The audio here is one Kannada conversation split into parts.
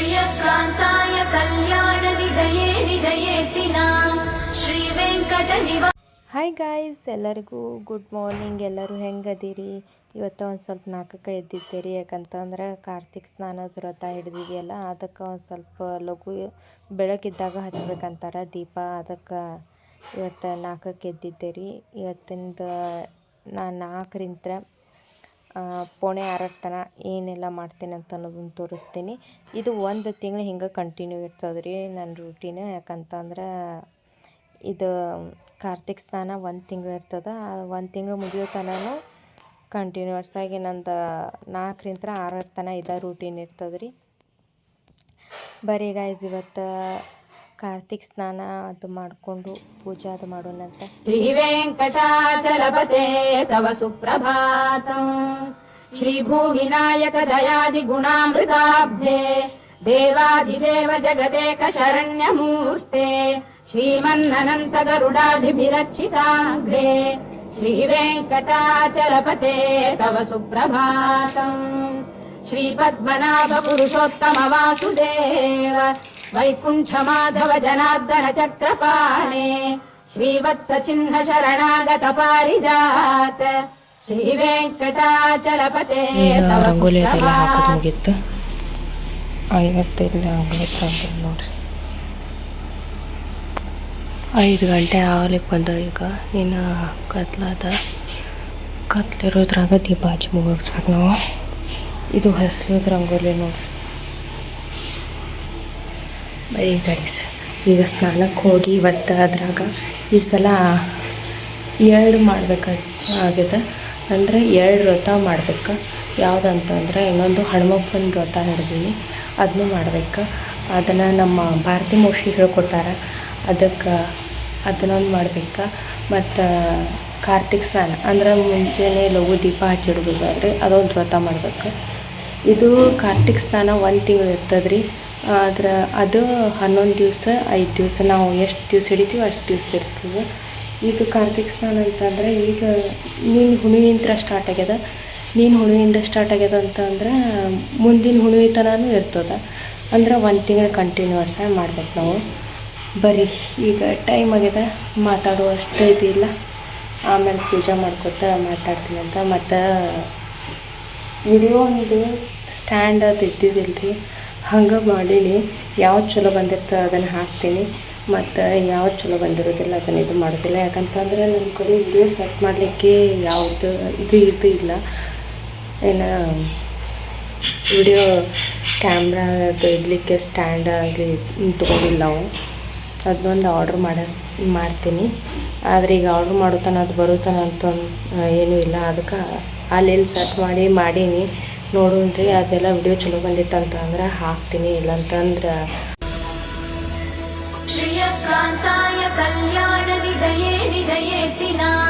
श्रियकान्ताय कल्याणनिधये निधयेति नाम श्रीवेङ्कटनिवा ಹಾಯ್ ಗಾಯ್ಸ್ ಎಲ್ಲರಿಗೂ ಗುಡ್ ಮಾರ್ನಿಂಗ್ ಎಲ್ಲರೂ ಹೆಂಗದೀರಿ ಇವತ್ತು ಒಂದು ಸ್ವಲ್ಪ ನಾಲ್ಕಕ್ಕೆ ಎದ್ದಿದ್ದೀರಿ ಯಾಕಂತಂದ್ರೆ ಕಾರ್ತಿಕ್ ಸ್ನಾನದ ವ್ರತ ಹಿಡ್ದಿದೆಯಲ್ಲ ಅದಕ್ಕೆ ಒಂದು ಸ್ವಲ್ಪ ಲಘು ಬೆಳಗಿದ್ದಾಗ ಹಚ್ಬೇಕಂತಾರೆ ದೀಪ ಅದಕ್ಕೆ ಇವತ್ತು ನಾಲ್ಕಕ್ಕೆ ಎದ್ದಿದ್ದೀರಿ ಇವತ್ತಿಂದ ನಾನು ನಾಲ್ಕರಿಂದ ಪೋಣೆ ಆರರ ತನಕ ಏನೆಲ್ಲ ಮಾಡ್ತೀನಿ ಅಂತ ಅನ್ನೋದನ್ನು ತೋರಿಸ್ತೀನಿ. ಇದು ಒಂದು ತಿಂಗಳು ಹಿಂಗೆ ಕಂಟಿನ್ಯೂ ಇರ್ತದೆ ರೀ ನನ್ನ ರೂಟೀನ್ ಯಾಕಂತಂದ್ರೆ ಇದು ಕಾರ್ತಿಕ್ ಸ್ನಾನ ಒಂದು ತಿಂಗಳು ಇರ್ತದೆ. ಒಂದು ತಿಂಗಳು ಮುಗಿಯೋ ತನಕ ಕಂಟಿನ್ಯೂಸ್ ಆಗಿ ನಂದು ನಾಲ್ಕರಿಂದ ಆರರ ತನಕ ಇದೇ ರೂಟೀನ್ ಇರ್ತದೆ ರೀ ಬರೀ ಗಾಯ್ಸ್ ಇವತ್ತು ಕಾರ್ತಿಕ್ ಸ್ನಾನ ಅದು ಮಾಡಿಕೊಂಡು ಪೂಜೆ ಅದು ಮಾಡೋಣಂತೆ ಶ್ರೀ ವೆಂಕಟಾಚಲಪತೆ ತವ ಸುಪ್ರಭಾತ ಶ್ರೀ ಭೂವಿನಾಯಕ ದಯಾದಿ ಗುಣಾಮೃತಾಬ್ಧೆ ದೇವಾದಿದೇವ ಜಗದೇಕ ಶರಣ್ಯ ಮೂರ್ತೆ ಶ್ರೀಮನ್ನನಂತ ಗರುಡಾಧಿಭಿರಕ್ಷಿತಾಗ್ರೆ ಶ್ರೀ ವೆಂಕಟಾಚಲಪತೆ ತವ ಸುಪ್ರಭಾತ ಶ್ರೀ ಪದ್ಮನಾಭ ಪುರುಷೋತ್ತಮ ವಾಸುದೇವ वैकुण्ठमाधव जनार्दन चक्रपाणे श्रीवत्सचिह्न शरणागत पारिजात श्रीवेङ्कटाचलपते तव ರಂಗೋಲಿ ಅದೆಲ್ಲ ಹಾಕೋದು सुप्रभातम्. ಮುಗೀತು ಐವತ್ತೈದು ರಂಗೋಲಿ ತಂದಿಲ್ಲ ನೋಡ್ರಿ ಐದು ಗಂಟೆ ಆಗ್ಲಿಕ್ಕೆ ಬಂದ ಈಗ ಇನ್ನು ಕತ್ಲಾದ ಕತ್ಲಿರೋದ್ರಾಗ ದೀಪ ಹಚ್ಚಿ ಮುಗಿಸ್ಬೇಕು ನಾವು ಇದು ಹಸ್ಲದ ರಂಗೋಲಿ ನೋಡ್ರಿ ಬರೀ ಗೈಸ್ ಈಗ ಸ್ನಾನಕ್ಕೆ ಹೋಗಿ ಇವತ್ತು ಅದ್ರಾಗ ಈ ಸಲ ಎರಡು ಮಾಡ್ಬೇಕಾಗ ಆಗಿದೆ ಅಂದರೆ ಎರಡು ವ್ರತ ಮಾಡ್ಬೇಕು? ಯಾವುದಂತಂದ್ರೆ ಇನ್ನೊಂದು ಹನುಮಪ್ಪನ ವ್ರತ ಹಿಡ್ದೀನಿ ಅದನ್ನು ಮಾಡ್ಬೇಕು? ಅದನ್ನು ನಮ್ಮ ಭಾರತಿ ಮೋಶಿ ಹೇಳ್ಕೊಟ್ಟಾರ ಅದಕ್ಕೆ ಅದನ್ನೊಂದು ಮಾಡ್ಬೇಕು? ಮತ್ತು ಕಾರ್ತಿಕ್ ಸ್ನಾನ. ಅಂದ್ರೆ ಮುಂಚೆನೇ ಲಘು ದೀಪ ಹಚ್ಚಿಡ್ಬೇಕು ರೀ ಅದೊಂದು ವ್ರತ ಮಾಡ್ಬೇಕು? ಇದು ಕಾರ್ತಿಕ್ ಸ್ನಾನ ಒಂದು ತಿಂಗಳು ಇರ್ತದೆ ಆದ್ರೆ ಅದು ಹನ್ನೊಂದು ದಿವಸ, ಐದು ದಿವಸ ನಾವು ಎಷ್ಟು ದಿವಸ ಹಿಡಿತೀವಿ ಅಷ್ಟು ದಿವಸ ಇರ್ತೀವಿ. ಇದು ಕಾರ್ತಿಕ ಸ್ನಾನ ಅಂತಂದ್ರೆ ಈಗ ನೀನು ಹುಣ್ಣಿಂತ್ರ ಸ್ಟಾರ್ಟ್ ಆಗ್ಯದ. ನೀನು ಹುಣ್ಣಿಮೆಯಿಂದ ಸ್ಟಾರ್ಟ್ ಆಗ್ಯದ ಅಂತಂದ್ರೆ ಮುಂದಿನ ಹುಣ್ಣಿಮೆ ತನೂ ಇರ್ತದೆ. ಅಂದ್ರೆ ಒಂದು ತಿಂಗಳು ಕಂಟಿನ್ಯೂಸ್ ಆಗಿ ಮಾಡ್ಬೇಕು ನಾವು. ಬರೀ ಈಗ ಟೈಮ್ ಆಗ್ಯದ. ಮಾತಾಡುವಷ್ಟು ಇದಿಲ್ಲ ಆಮೇಲೆ ಪೂಜೆ ಮಾಡ್ಕೊತ ಮಾತಾಡ್ತೀನಿ ಅಂತ. ಮತ್ತು ವಿಡಿಯೋ ಒಂದು ಸ್ಟ್ಯಾಂಡ್ ಅದು ಇದ್ದಿದ್ದಿಲ್ಲ ರೀ ಹಂಗೆ ಮಾಡೀನಿ ಯಾವ್ದು ಚಲೋ ಬಂದಿರ್ತದೆ ಅದನ್ನು ಹಾಕ್ತೀನಿ, ಮತ್ತು ಯಾವ್ದು ಚಲೋ ಬಂದಿರೋದಿಲ್ಲ ಅದನ್ನು ಇದು ಮಾಡೋದಿಲ್ಲ. ಯಾಕಂತಂದ್ರೆ ನಮ್ಮ ಕಡೆ ವಿಡಿಯೋ ಸೆಟ್ ಮಾಡಲಿಕ್ಕೆ ಯಾವುದು ಇದು ಇದು ಇಲ್ಲ. ಏನು ವಿಡಿಯೋ ಕ್ಯಾಮ್ರಾ ಇಡಲಿಕ್ಕೆ ಸ್ಟ್ಯಾಂಡ್ ಆಗಲಿ ತೊಗೊಂಡಿಲ್ಲ ನಾವು. ಅದನ್ನೊಂದು ಆರ್ಡ್ರ್ ಮಾಡಸ್, ಮಾಡ್ತೀನಿ. ಆದರೆ ಈಗ ಆರ್ಡ್ರ್ ಮಾಡೋತನ ಅದು ಬರುತ್ತಾನ ಅಂತ ಏನೂ ಇಲ್ಲ. ಅದಕ್ಕೆ ಅಲ್ಲಿ ಸೆಟ್ ಮಾಡಿ, ಮಾಡೀನಿ. ನೋಡೋಣ್ರಿ ಅದೆಲ್ಲ ವಿಡಿಯೋ ಚಲೋ ಬಂದಿತ್ತು ಅಂತ ಅಂದ್ರೆ ಹಾಕ್ತೀನಿ ಇಲ್ಲಂತಂದ್ರೆ श्रियकान्ताय कल्याणनिधये निधयेति नाम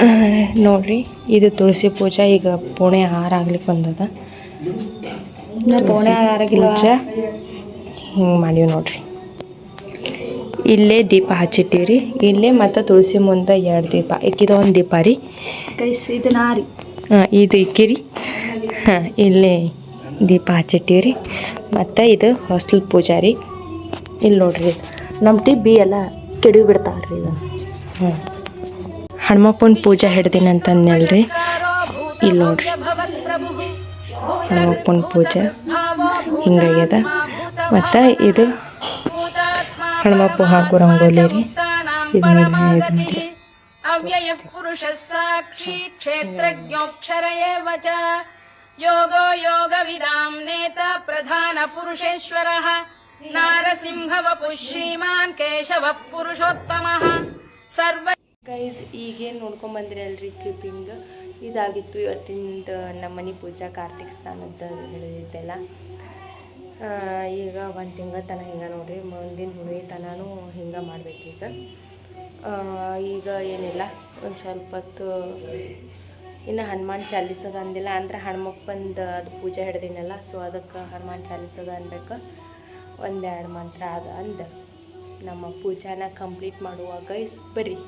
ನೋಡ್ರಿ ಇದು ತುಳಸಿ ಪೂಜಾ ಈಗ ಪುಣೆ ಹಾರ ಆಗ್ಲಿಕ್ಕೆ ಬಂದದ. ಪೋಣೆ ಪೂಜಾ ಹಿಂಗೆ ಮಾಡೀವಿ ನೋಡ್ರಿ. ಇಲ್ಲೇ ದೀಪ ಹಚ್ಚಿಟ್ಟಿವ್ರಿ. ಇಲ್ಲೇ ಮತ್ತು ತುಳಸಿ ಮುಂದೆ ಎರಡು ದೀಪ. ಇಕ್ಕಿದ ಒಂದು ದೀಪ ರೀ. ಇದು ನಾರಿ ಹಾಂ ಇದು ಇಕ್ಕಿರಿ. ಹಾಂ ಇಲ್ಲೇ ದೀಪ ಹಚ್ಚಿಟ್ಟಿವ್ರಿ. ಮತ್ತು ಇದು ಹೊಸ್ಲು ಪೂಜಾರಿ ಇಲ್ಲಿ ನೋಡ್ರಿ ನಮ್ಮ ಟಿ ಬಿ ಎಲ್ಲ ಕೆಡವಿ ಬಿಡ್ತಾಳ್ರಿ ಇದು. ಹ್ಞೂ ಹನುಮಪ್ಪನ ಪೂಜೆ ಹಿಡ್ದಿನಂತಂದೇಳ್ರಿ ಇಲ್ಲಿ ನೋಡ್ರಿ. ಹನುಮಪ್ಪನ ಪೂಜೆ ಹಿಂಗಾಗ್ಯದ. ಮತ್ತು ಇದು ಹನುಮಪ್ಪ ಹಾಕು ರಂಗೋಲಿ ರೀ. ಇದನ್ನೆಲ್ಲ ಅವ್ಯಯ ಪುರುಷ ಸಾಕ್ಷಿ ಕ್ಷೇತ್ರಜ್ಞೋಕ್ಷರ ಚ ಯೋಗೋ ಯೋಗ ವಿದಾಂ ನೇತ ಪ್ರಧಾನ ಪುರುಷೇಶ್ವರ. ನಾರಸಿಂಹವಪು ಶ್ರೀಮಾನ್ ಕೇಶವ ಪುರುಷೋತ್ತಮ ಸರ್ವ ಗೈಸ್ ಈಗೇನು ನೋಡ್ಕೊಂಬಂದ್ರಿ ಅಲ್ರಿ ಕ್ಲಿಪ್ಪಿಂಗ್ ಇದಾಗಿತ್ತು ಇವತ್ತಿಂದ ನಮ್ಮ ಮನೆ ಪೂಜಾ ಕಾರ್ತಿಕ್ ಸ್ನಾನದ ಹೇಳಿದ್ದೆಲ್ಲ. ಈಗ ಒಂದು ತಿಂಗಳ ತನಕ ಹಿಂಗೆ ನೋಡ್ರಿ ಮುಂದಿನ ಹುಡುಗಿ ತನೂ ಹಿಂಗೆ ಮಾಡಬೇಕೀಗ ಆ, ಈಗ ಏನಿಲ್ಲ ಒಂದು ಸ್ವಲ್ಪ ಹೊತ್ತು ಇನ್ನು ಹನುಮಾನ್ ಚಾಲೀಸದ ಅಂದಿಲ್ಲ ಅಂದ್ರೆ ಹನುಮಪ್ಪಂದು ಅದು ಪೂಜೆ ಹಿಡ್ದಿನಲ್ಲ ಸೊ ಅದಕ್ಕೆ ಹನುಮಾನ್ ಚಾಲೀಸದ ಅನ್ಬೇಕು. ಒಂದೆರಡು ಮಂತ್ರ ಅದು ಅಂದ ನಮ್ಮ ಪೂಜಾನ ಕಂಪ್ಲೀಟ್ ಮಾಡುವಾಗ ಇಸ್ ಬರ್ರಿ.